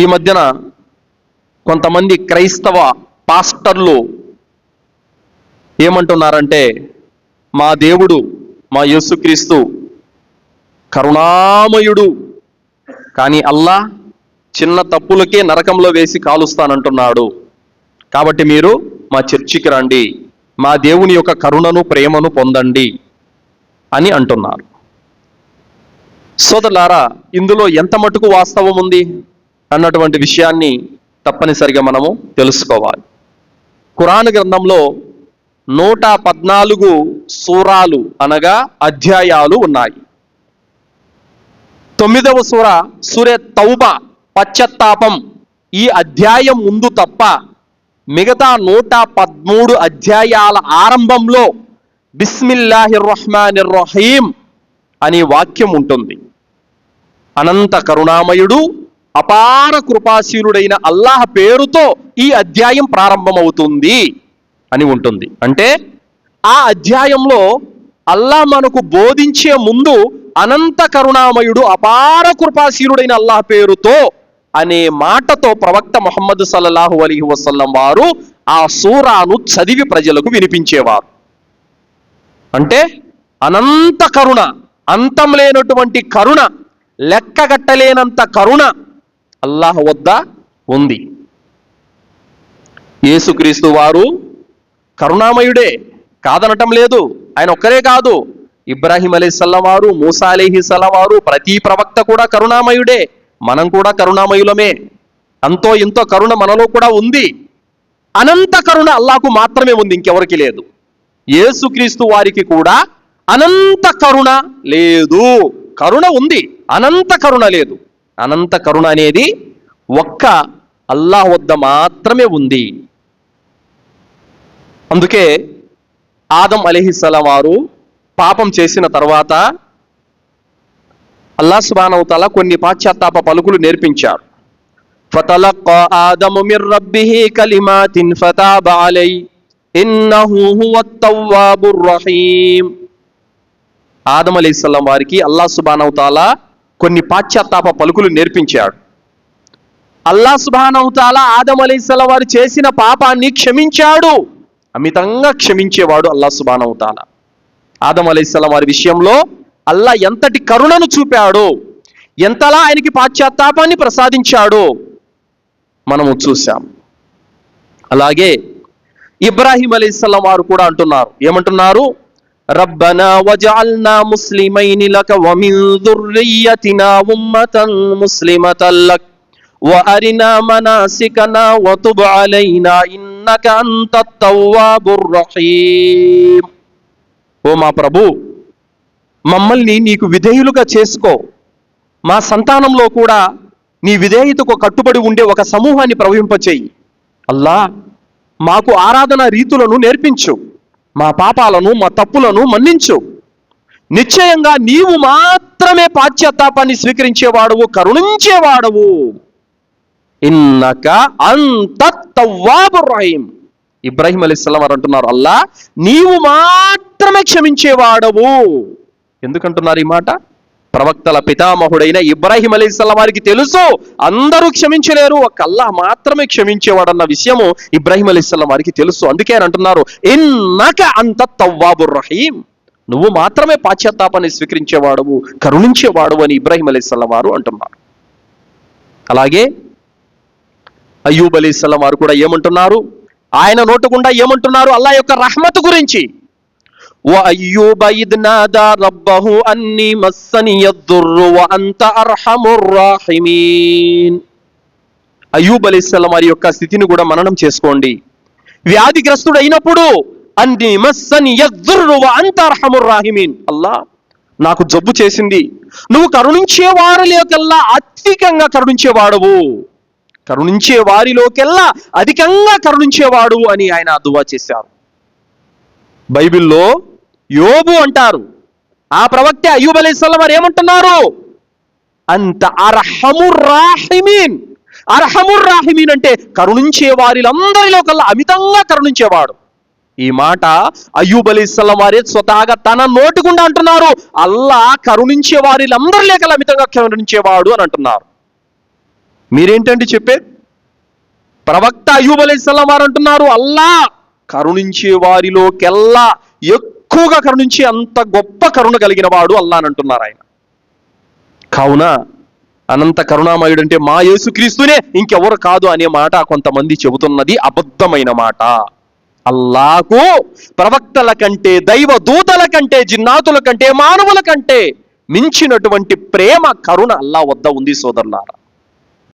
ఈ మధ్యన కొంతమంది క్రైస్తవ పాస్టర్లు ఏమంటున్నారంటే మా దేవుడు మా యేసుక్రీస్తు కరుణామయుడు. కానీ అల్లా చిన్న తప్పులకే నరకంలో వేసి కాలుస్తానంటున్నాడు. కాబట్టి మీరు మా చర్చికి రండి. మా దేవుని యొక్క కరుణను ప్రేమను పొందండి. అని అంటున్నారు. సోదరులారా ఇందులో ఎంత మటుకు వాస్తవం ఉంది? అన్నటువంటి విషయాన్ని తప్పనిసరిగా మనము తెలుసుకోవాలి. ఖురాన్ గ్రంథంలో నూట పద్నాలుగు సూరాలు అనగా అధ్యాయాలు ఉన్నాయి. తొమ్మిదవ సూర సూర్య తౌబ పశ్చత్తాపం. ఈ అధ్యాయం ముందు తప్ప మిగతా నూట పదమూడు అధ్యాయాల ఆరంభంలో బిస్మిల్లాహిర్ రహమానిర్ రహీం అనే వాక్యం ఉంటుంది. అనంత కరుణామయుడు అపార కృపాశీలుడైన అల్లాహ్ పేరుతో ఈ అధ్యాయం ప్రారంభమవుతుంది అని ఉంటుంది. అంటే ఆ అధ్యాయంలో అల్లాహ్ మనకు బోధించే ముందు అనంత కరుణామయుడు అపార కృపాశీలుడైన అల్లాహ్ పేరుతో అనే మాటతో ప్రవక్త మొహమ్మద్ సల్లల్లాహు అలీ వసల్లం వారు ఆ సూరాను చదివి ప్రజలకు వినిపించేవారు. అంటే అనంత కరుణ అంతం లేనటువంటి కరుణ లెక్కగట్టలేనంత కరుణ అల్లాహ్ వద్ద ఉంది. యేసుక్రీస్తు వారు కరుణామయుడే కాదనటం లేదు. ఆయన ఒక్కరే కాదు. ఇబ్రాహీం అలీసల్లం వారు మూసా అలీహిసల్లం వారు ప్రతి ప్రవక్త కూడా కరుణామయుడే. మనం కూడా కరుణామయులమే. అంతో ఎంతో కరుణ మనలో కూడా ఉంది. అనంత కరుణ అల్లాకు మాత్రమే ఉంది ఇంకెవరికి లేదు. యేసుక్రీస్తు వారికి కూడా అనంత కరుణ లేదు. కరుణ ఉంది అనంత కరుణ లేదు. అనంత కరుణ అనేది ఒక్క అల్లాహ్ వద్ద మాత్రమే ఉంది అందుకే ఆదం అలీహిస్సలాం వారు పాపం చేసిన తర్వాత అల్లా సుబానవుతల కొన్ని పాశ్చాత్తాప పలుకులు నేర్పించారు فَتَلَقَّى آدَمُ مِنْ رَبِّهِ كَلِمَاتٍ فَتَابَ عَلَيْهِ إِنَّهُ هُوَ التَّوَّابُ الرَّحِيمُ ఆదం అలీస్లాం వారికి అల్లా సుబానవుతాల కొన్ని పాశ్చాత్తాప పలుకులు నేర్పించాడు. అల్లా సుబానవుతాల ఆదం అలీసల వారు చేసిన పాపాన్ని క్షమించాడు. అమితంగా క్షమించేవాడు అల్లా సుబానవుతాల ఆదం అలీస్లాం వారి విషయంలో అల్లా ఎంతటి కరుణను చూపాడో ఎంతలా ఆయనకి పాశ్చాత్తాపాన్ని ప్రసాదించాడో మనము చూసాం అలాగే ఇబ్రాహిం అలీస్లం వారు కూడా అంటున్నారు. ఏమంటున్నారు? రబ్బనా వజఅల్నా ముస్లిమైని లక వమిన్ దుర్రియతినా ఉమ్మతన్ ముస్లిమతన్ లక్ وأرنا مناسكنا وتب علينا إنك أنت التواب الرحيم ఓ మా ప్రభు మమ్మల్ని నీకు విధేయులుగా చేసుకో మా సంతానంలో కూడా నీ విధేయతకు కట్టుబడి ఉండే ఒక సమూహాన్ని ప్రవహింపచేయి అల్లా మాకు ఆరాధన రీతులను నేర్పించు మా పాపాలను మా తప్పులను మన్నించు. నిశ్చయంగా నీవు మాత్రమే పాశ్చాత్తాపాన్ని స్వీకరించేవాడవు కరుణించేవాడవు. ఇన్నక అంత రహీం. ఇబ్రాహిం అలీస్లాం వారు అంటున్నారు అల్లా నీవు మాత్రమే క్షమించేవాడవు. ఎందుకంటున్నారు ఈ మాట? ప్రవక్తల పితామహుడైన ఇబ్రాహిం అలీస్లాం వారికి తెలుసు అందరూ క్షమించలేరు. ఒక అల్లాహ్ మాత్రమే క్షమించేవాడన్న విషయము ఇబ్రాహిం అలీస్లాం వారికి తెలుసు. అందుకే అని అంటున్నారు ఇన్నక అంత తవ్వాబుర్ రహీం. నువ్వు మాత్రమే పాశ్చాత్తాపాన్ని స్వీకరించేవాడవు కరుణించేవాడు అని ఇబ్రాహిం అలీస్లాం వారు అంటున్నారు. అలాగే అయ్యూబ్ అలీస్లాం వారు కూడా ఏమంటున్నారు? ఆయన నోటుకుండా ఏమంటున్నారు? అల్లా యొక్క రహమత్ గురించి. وأيوب إذ نادى ربه أني مسني الضر وأنت أرحم الراحمين అయ్యూబ్ అలీస్లాం వారి యొక్క స్థితిని కూడా మననం చేసుకోండి వ్యాధిగ్రస్తుడు అయినప్పుడు అన్ని మస్సని యద్దుర్రు వ అంత అర్హముర్ రాహిమీన్ అల్లా నాకు జబ్బు చేసింది నువ్వు కరుణించే వారిలోకెల్లా అధికంగా కరుణించేవాడవు కరుణించే వారిలోకెల్లా అధికంగా కరుణించేవాడు అని ఆయన దువా చేశారు బైబిల్లో యోబు అంటారు. ఆ ప్రవక్త అయ్యూబ్ అలీస్లాం వారు ఏమంటున్నారు? అంత అర్హముర్ రాహిమీన్. అర్హముర్ రాహిమీన్ అంటే కరుణించే వారిలందరిలో కల్లా అమితంగా కరుణించేవాడు. ఈ మాట అయ్యూబ్ అలీస్లాం వారే స్వతహాగా తన నోటుకుండా అంటున్నారు. అల్లా కరుణించే వారిలందరిలో కల్లా అమితంగా కరుణించేవాడు అని అంటున్నారు. మీరేంటండి చెప్పే ప్రవక్త అయ్యూబ్ అలైహిస్సలాం వారు అంటున్నారు అల్లా కరుణించే వారిలోకెల్లా ఎక్కువగా కరుణించి అంత గొప్ప కరుణ కలిగిన వాడు అల్లా అని అంటున్నారు ఆయన. కావున అనంత కరుణామయుడు అంటే మా యేసుక్రీస్తునే ఇంకెవరు కాదు అనే మాట కొంతమంది చెబుతున్నది అబద్ధమైన మాట. అల్లాకు ప్రవక్తల కంటే దైవ దూతల కంటే జిన్నాతుల కంటే మానవుల కంటే మించినటువంటి ప్రేమ కరుణ అల్లా వద్ద ఉంది సోదరులారా.